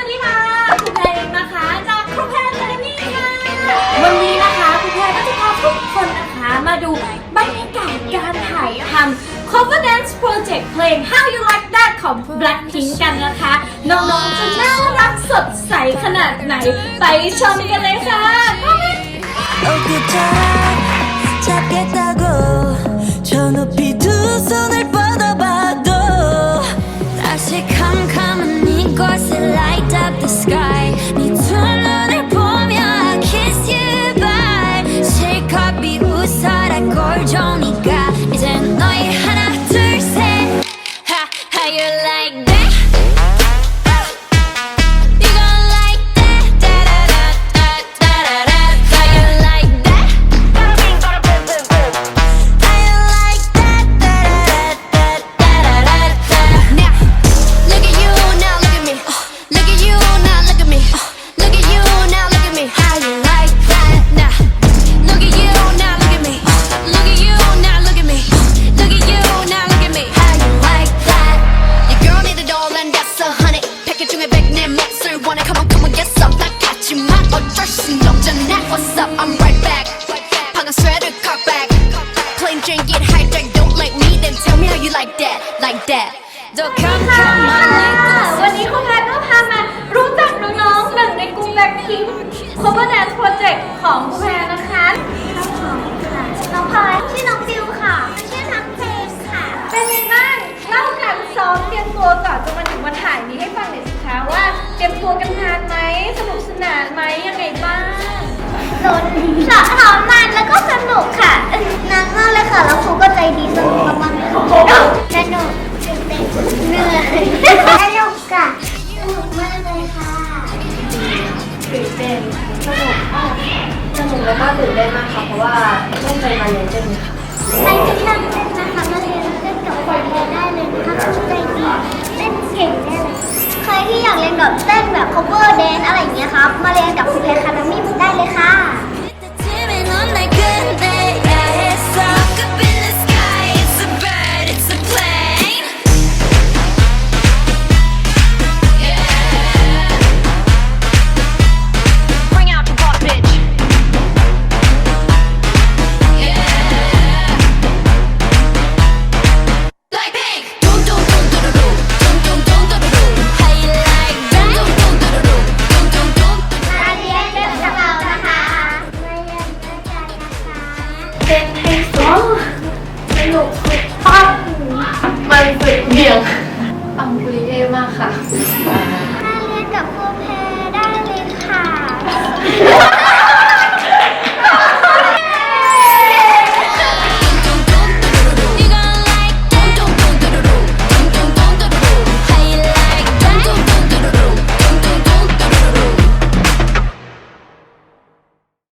วัสดีค่ะคุณแพรเองนะคะจากครูแพรเลยนี่ค่ะ วันนี้นะคะครูแพรก็จะพาทุกคนนะคะมาดูบรรยากาศการถ่ายทำ cover dance project เพลง How You Like That ของ Blackpink กันนะคะ น้องๆจะน่ารักสดใสขนาดไหน ไปชมกันเลยค่ะ 어깨처럼 잡겠다고 저 높이 you like that like that so วันนี้คุณแพทก็พามารู้จักน้องๆหนึ่งในกลุ่มแบ็คพิงค์ cover dance project ของคุณแพรนะคะน้องพลอยชื่อน้องฟิวค่ะ ชื่อน้องเพลงค่ะ เป็นยังไงบ้างเล่าการซ้อมเตรียมตัวก่อนจะมาถึงวันถ่ายนี้ให้ฟังหน่อยสิคะว่าเตรียมตัวกันนานไหมสนุกสนานไหมยังไงบ้างสนซ้อมนานแล้วก็สนุก สนุกค่ะสนุกมากเลยค่ะตื่นเต้นสนุกมากสนุกแล้วก็ตื่นเต้นมากค่ะเพราะว่าไม่เคยมาเรียนเต้นค่ะใครที่นั่งเต้นนะคะมาเรียนเต้นกับคนเรียนได้เลยนะคะครูใจดีเต้นเก่งแน่เลยใครที่อยากเรียนแบบเต้นแบบ cover dance อะไรอย่างเงี้ยครับมาเรียนกับครูเพชรคาน สุดปังมันสุดเบี่ยงปังปุริเย่มากค่ะมาเรียนกับครูเพ